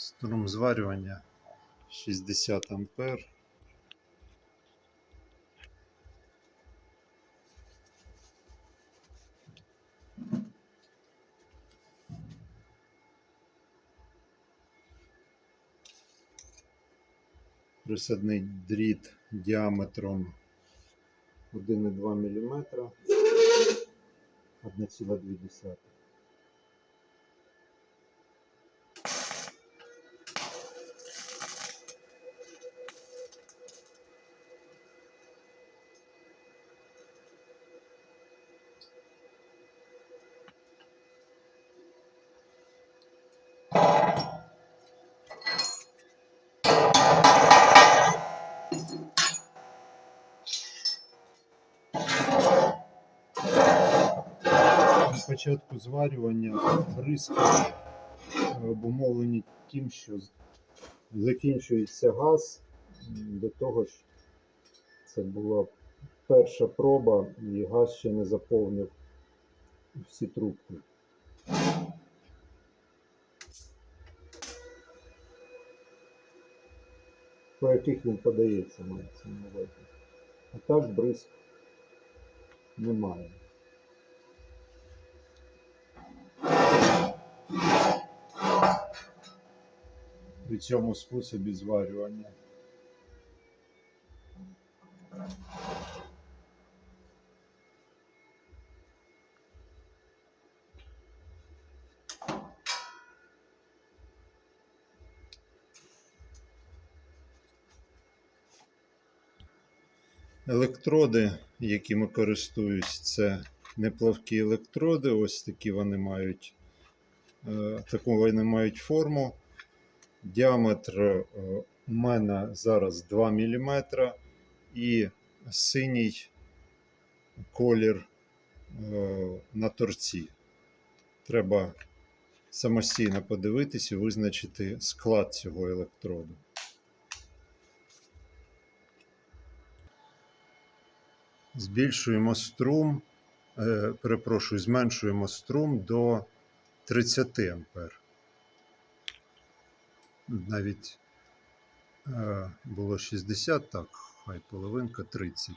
Струм зварювання 60 ампер. Присадний дріт діаметром 1,2 мм. 1,2. Початку зварювання бризки е, обумовлені тим, що закінчується газ. До того ж, це була перша проба, і газ ще не заповнив всі трубки. По яких він подається, мається на увазі. А так бризк немає. При цьому способі зварювання. Електроди, якими користуюсь, це неплавкі електроди. Ось такі вони мають, таку вони мають форму. Діаметр е, у мене зараз 2 мм і синій колір е, на торці. Треба самостійно подивитись і визначити склад цього електроду. Збільшуємо струм, е, перепрошую, зменшуємо струм до 30 ампер навіть е, було 60, так, хай половинка 30.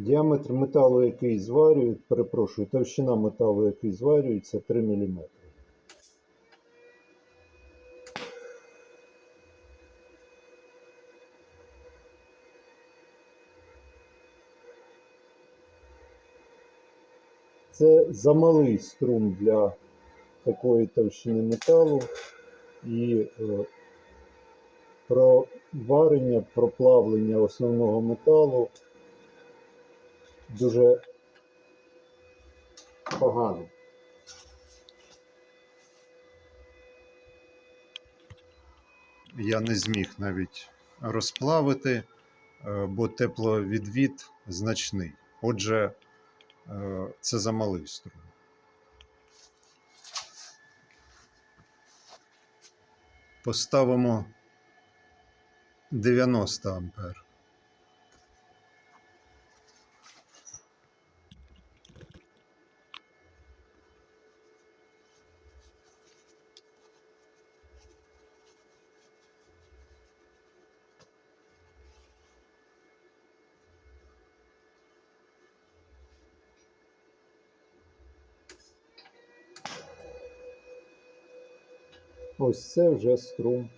Діаметр металу, який зварюють, перепрошую, товщина металу, який зварюється 3 мм. Це замалий струм для такої товщини металу і е, проварення, проплавлення основного металу дуже погано. Я не зміг навіть розплавити, е, бо тепловідвід значний. Отже, е, це замалий струм. Поставимо 90 ампер. Ось це вже струм,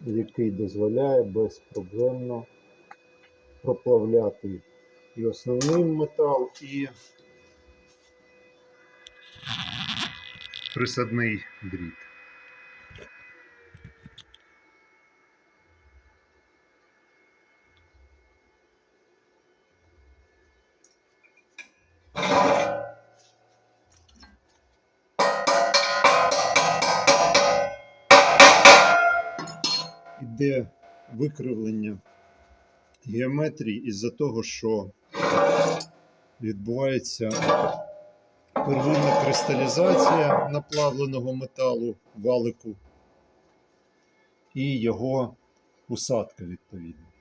який дозволяє безпроблемно проплавляти і основний метал, і присадний дріт. Іде викривлення геометрії із-за того, що відбувається первинна кристалізація наплавленого металу валику і його усадка відповідно.